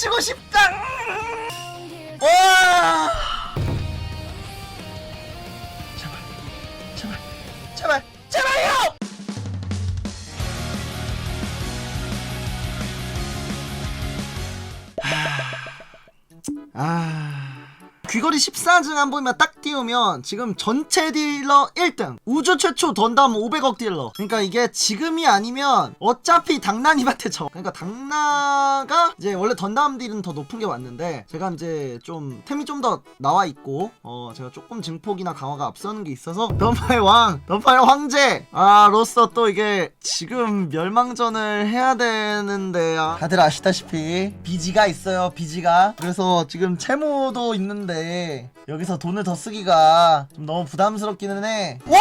붙이고 싶다 와. 제발 제발 제발 제발요! 아 귀걸이 14증 한 번만 딱 띄우면 지금 전체 딜러 1등. 우주 최초 던담 500억 딜러. 그러니까 이게 지금이 아니면 어차피 당나님한테 져. 그러니까 당나가 이제 원래 던담 딜은 더 높은 게 맞는데 제가 이제 좀 템이 좀 더 나와 있고 어 제가 조금 증폭이나 강화가 앞서는 게 있어서 던파의 왕 던파의 황제! 아 로서 또 이게 지금 멸망전을 해야 되는데 아, 다들 아시다시피 비지가 있어요 비지가. 그래서 지금 채모도 있는데 여기서 돈을 더 쓰기가 좀 너무 부담스럽기는 해 와!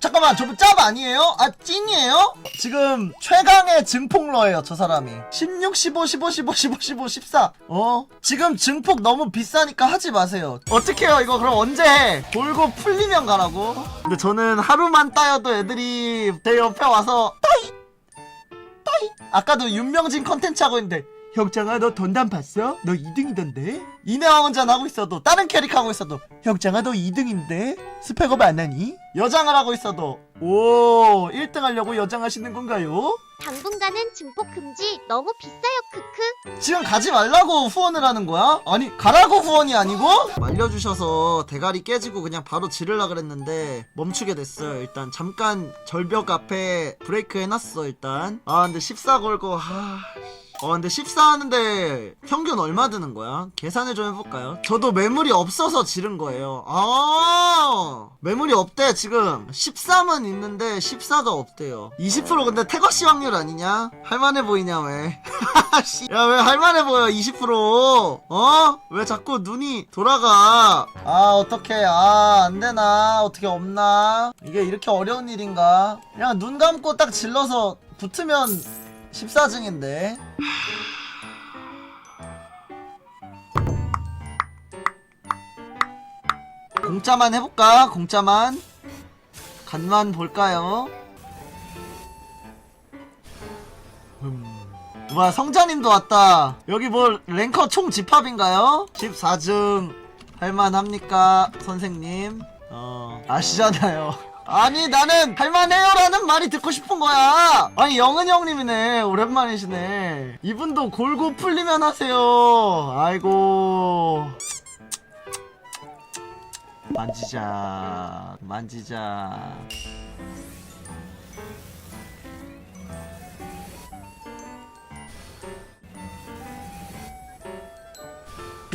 잠깐만 저분 짭 아니에요? 아 찐이에요? 지금 최강의 증폭러예요 저 사람이 16, 15, 15, 15, 15, 15, 14 어? 지금 증폭 너무 비싸니까 하지 마세요 어떡해요 이거 그럼 언제 해? 돌고 풀리면 가라고? 근데 저는 하루만 따여도 애들이 제 옆에 와서 따이 따이 아까도 윤명진 컨텐츠 하고 있는데 형장아 너 던담 봤어? 너 2등이던데? 이내왕원전 하고 있어도 다른 캐릭 하고 있어도 형장아 너 2등인데? 스펙업 안 하니? 여장을 하고 있어도 오 1등 하려고 여장하시는 건가요? 당분간은 증폭 금지 너무 비싸요 크크 지금 가지 말라고 후원을 하는 거야? 아니 가라고 후원이 아니고? 말려주셔서 대가리 깨지고 그냥 바로 지르려 그랬는데 멈추게 됐어요 일단 잠깐 절벽 앞에 브레이크 해놨어 일단 아 근데 14 걸고 하... 어 근데 14 하는데 평균 얼마 드는 거야? 계산을 좀 해볼까요? 저도 매물이 없어서 지른 거예요. 아 매물이 없대 지금. 13은 있는데 14가 없대요. 20% 근데 태거시 확률 아니냐? 할만해 보이냐 왜? 야 왜 할만해 보여 20% 어? 왜 자꾸 눈이 돌아가? 아 어떡해. 아 안되나? 어떻게 없나? 이게 이렇게 어려운 일인가? 그냥 눈 감고 딱 질러서 붙으면 14증인데 공짜만 해볼까? 공짜만 간만 볼까요? 뭐야 성자님도 왔다 여기 뭐 랭커 총 집합인가요? 14중 할만합니까 선생님? 어 아시잖아요 아니 나는 할만해요라는 말이 듣고 싶은 거야. 아니 영은 형님이네. 오랜만이시네. 이분도 골고 풀리면 하세요. 아이고. 만지자. 만지자.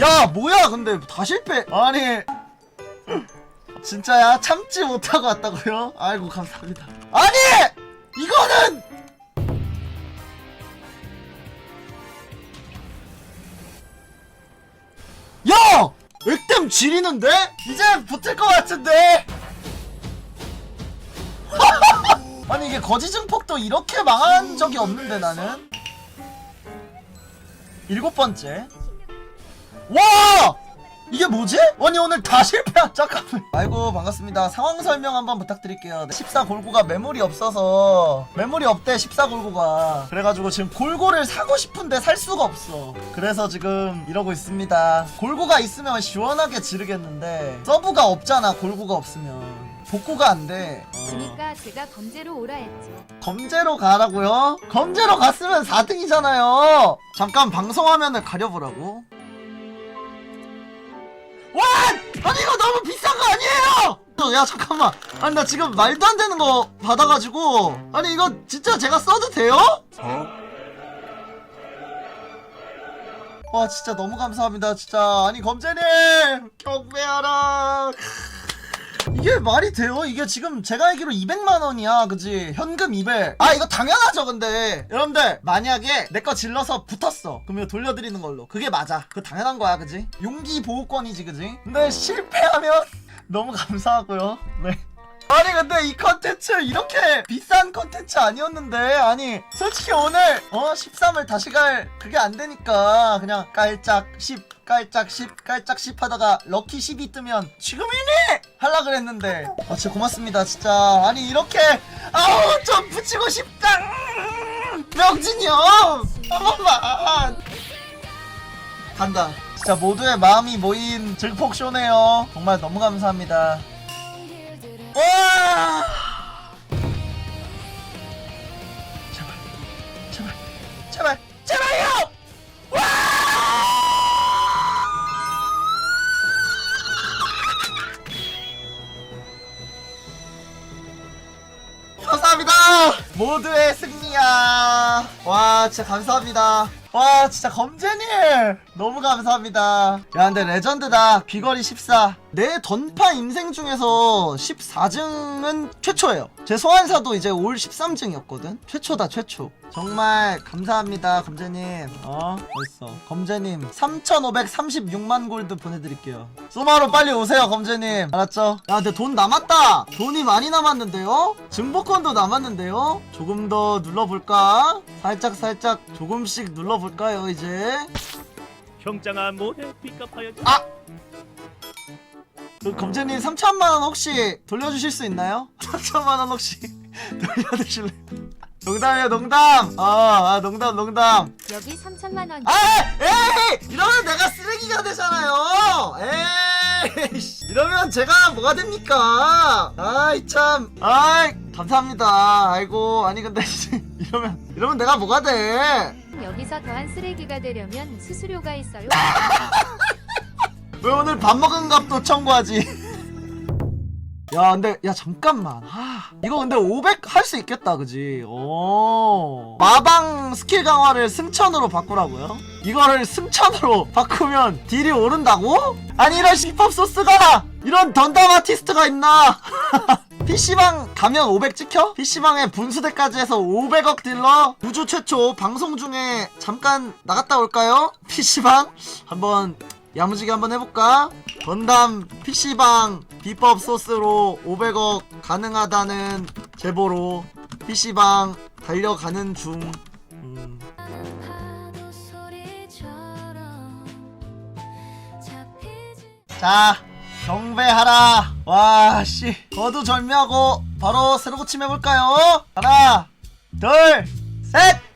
야 뭐야 근데. 다 실패. 아니 진짜야? 참지 못하고 왔다고요? 아이고 감사합니다. 아니! 이거는! 야! 액땜 지리는데? 이제 붙을 것 같은데? 아니 이게 거지 증폭도 이렇게 망한 적이 없는데 나는? 일곱 번째. 와! 이게 뭐지? 아니 오늘 다 실패한 잠깐만 아이고 반갑습니다 상황 설명 한번 부탁드릴게요 14 골고가 매물이 없어서 매물이 없대 14 골고가 그래가지고 지금 골고를 사고 싶은데 살 수가 없어 그래서 지금 이러고 있습니다 골고가 있으면 시원하게 지르겠는데 서브가 없잖아 골고가 없으면 복구가 안돼 어. 그니까 제가 검제로 오라 했죠. 검제로 가라고요? 검제로 갔으면 4등이잖아요. 잠깐 방송 화면을 가려보라고. 와! 아니 이거 너무 비싼 거 아니에요? 야 잠깐만. 아니 나 지금 말도 안 되는 거 받아가지고 아니 이거 진짜 제가 써도 돼요? 어? 와 진짜 너무 감사합니다 진짜 아니 검제님 경매하라 이게 말이 돼요? 이게 지금 제가 알기로 200만 원이야, 그지? 현금 200. 아, 이거 당연하죠, 근데. 여러분들, 만약에 내 거 질러서 붙었어. 그럼 이거 돌려드리는 걸로. 그게 맞아. 그거 당연한 거야, 그지? 용기 보호권이지, 그지? 근데 실패하면 너무 감사하고요. 네. 아니 근데 이 컨텐츠 이렇게 비싼 컨텐츠 아니었는데. 아니 솔직히 오늘 어 13을 다시 갈 그게 안 되니까 그냥 깔짝 10 깔짝 10 깔짝 10 하다가 럭키 10이 뜨면 지금이니? 할라 그랬는데. 아 진짜 고맙습니다 진짜. 아니 이렇게 아우 좀 붙이고 싶다 음, 명진이 형한 번만 간다. 진짜 모두의 마음이 모인 증폭쇼네요. 정말 너무 감사합니다. 와! 제발, 제발, 제발, 제발요! 감사합니다. 모두의 승리야. 와, 진짜 감사합니다. 와, 진짜 검제님 너무 감사합니다. 야, 근데 레전드다. 귀걸이 14. 내 던파 인생 중에서 14증은 최초예요. 제 소환사도 이제 올 13증이었거든. 최초다, 최초. 정말 감사합니다, 검제님. 어, 멋있어. 검제님 3,536만 골드 보내드릴게요. 소마로 빨리 오세요, 검제님. 알았죠? 야, 근데 돈 남았다. 돈이 많이 남았는데요? 증보권도 남았는데요? 조금 더 눌러볼까? 살짝 살짝 조금씩 눌러볼까요, 이제? 형장아 뭐해 픽업하여 아! 그 검제님 3천만 원 혹시 돌려주실 수 있나요? 3천만 원 혹시 돌려주실래요? 농담이에요 농담! 어, 아 농담 농담. 여기 3천만 원. 아 에이! 이러면 내가 쓰레기가 되잖아요! 에이 씨, 이러면 제가 뭐가 됩니까? 아이 참. 아이 감사합니다. 아이고 아니 근데 이러면 이러면 내가 뭐가 돼? 여기서 더한 쓰레기가 되려면 수수료가 있어요. 왜 오늘 밥 먹은 값도 청구하지? 야 근데 야 잠깐만 아, 이거 근데 500 할 수 있겠다 그지 오 마방 스킬 강화를 승천으로 바꾸라고요? 이거를 승천으로 바꾸면 딜이 오른다고? 아니 이런 힙합 소스가 이런 던담 아티스트가 있나 PC방 가면 500 찍혀? PC방에 분수대까지 해서 500억 딜러 우주 최초 방송 중에 잠깐 나갔다 올까요? PC방 한번 야무지게 한번 해볼까? 건담 PC방 비법 소스로 500억 가능하다는 제보로 PC방 달려가는 중 음. 자 경배하라 와씨 거두 절미하고 바로 새로 고침 해볼까요? 하나 둘셋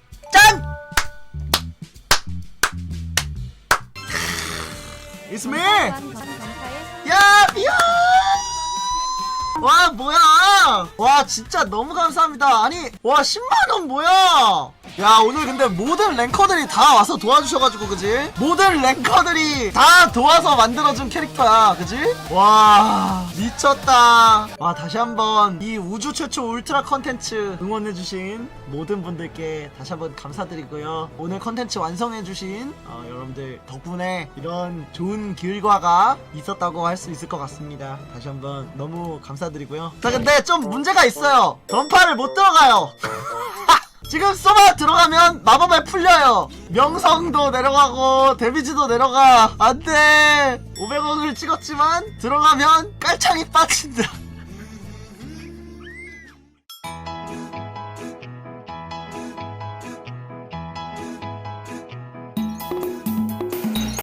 It's me! 야 미안 와 뭐야? 와 진짜 너무 감사합니다. 아니 와 10만원 뭐야 야 오늘 근데 모든 랭커들이 다 와서 도와주셔가지고 그지? 모든 랭커들이 다 도와서 만들어준 캐릭터야 그지? 와 미쳤다. 와 다시 한번 이 우주 최초 울트라 컨텐츠 응원해주신 모든 분들께 다시 한번 감사드리고요. 오늘 컨텐츠 완성해주신 어, 여러분들 덕분에 이런 좋은 결과가 있었다고 할 수 있을 것 같습니다. 다시 한번 너무 감사드리고요. 자 근데 좀 문제가 있어요. 던파를 못 들어가요 지금 써마 들어가면 마법에 풀려요. 명성도 내려가고 데미지도 내려가. 안돼. 500억을 찍었지만 들어가면 깔창이 빠진다.